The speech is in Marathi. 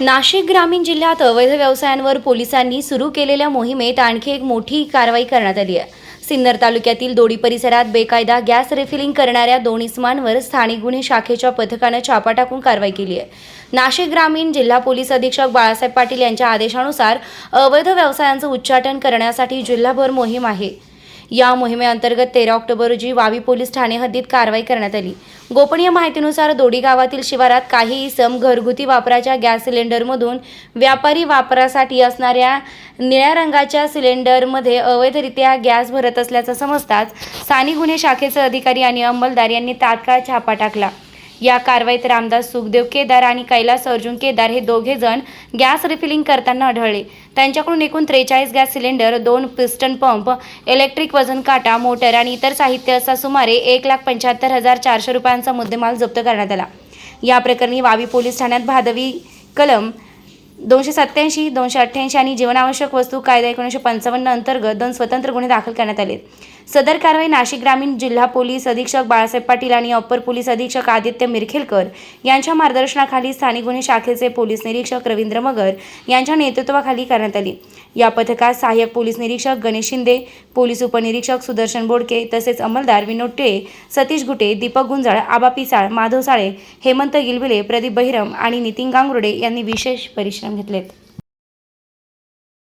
नाशिक ग्रामीण जिल्ह्यात अवैध व्यवसायांवर पोलिसांनी सुरू केलेल्या मोहिमेत आणखी एक मोठी कारवाई करण्यात आली आहे. सिन्नर तालुक्यातील दोडी परिसरात बेकायदा गॅस रिफिलिंग करणाऱ्या दोन इस्मांवर स्थानिक गुन्हे शाखेच्या पथकानं छापा टाकून कारवाई केली आहे. नाशिक ग्रामीण जिल्हा पोलीस अधीक्षक बाळासाहेब पाटील यांच्या आदेशानुसार अवैध व्यवसायांचं उच्चाटन करण्यासाठी जिल्हाभर मोहीम आहे. या मोहिमेअंतर्गत तेरा ऑक्टोबर रोजी वावी पोलीस ठाणे हद्दीत कारवाई करण्यात आली. गोपनीय माहितीनुसार दोडी गावातील शिवारात काही इसम घरगुती वापराच्या गॅस सिलेंडरमधून व्यापारी वापरासाठी असणाऱ्या निळ्या रंगाच्या सिलेंडरमध्ये अवैधरित्या गॅस भरत असल्याचं समजताच स्थानिक गुन्हे शाखेचे अधिकारी आणि अंमलदार यांनी तात्काळ छापा टाकला. या कारवाईत रामदास सुखदेव केदार आणि कैलास अर्जुन केदार हे दोघे जण गॅस रिफिलिंग करताना आढळले. त्यांच्याकडून एकूण त्रेचाळीस गॅस सिलेंडर दोन पिस्टन पंप इलेक्ट्रिक वजन काटा मोटर आणि इतर साहित्य असा सुमारे एक लाख पंच्याहत्तर हजार चारशे रुपयांचा मुद्देमाल जप्त करण्यात आला. या प्रकरणी वावी पोलीस ठाण्यात भादवी कलम दोनशे सत्याऐंशी दोनशे अठ्ठ्याऐंशी आणि जीवनावश्यक वस्तू कायदा एकोणीसशे पंचावन्न अंतर्गत दोन स्वतंत्र गुन्हे दाखल करण्यात आले सदर कारवाई नाशिक ग्रामीण जिल्हा पोलीस अधीक्षक बाळासाहेब पाटील आणि अप्पर पोलीस अधीक्षक आदित्य मिरखेलकर यांच्या मार्गदर्शनाखाली स्थानिक गुन्हे शाखेचे पोलीस निरीक्षक रवींद्र मगर यांच्या नेतृत्वाखाली करण्यात आली. या पथकात सहाय्यक पोलीस निरीक्षक गणेश शिंदे पोलीस उपनिरीक्षक सुदर्शन बोडके तसेच अंमलदार विनोद टिळे सतीश गुटे दीपक गुंजाळ आबा पिसाळ माधव साळे हेमंत गिलबिले प्रदीप बहिरम आणि नितीन गांगुर्डे यांनी विशेष परिश्रम घेतलेत.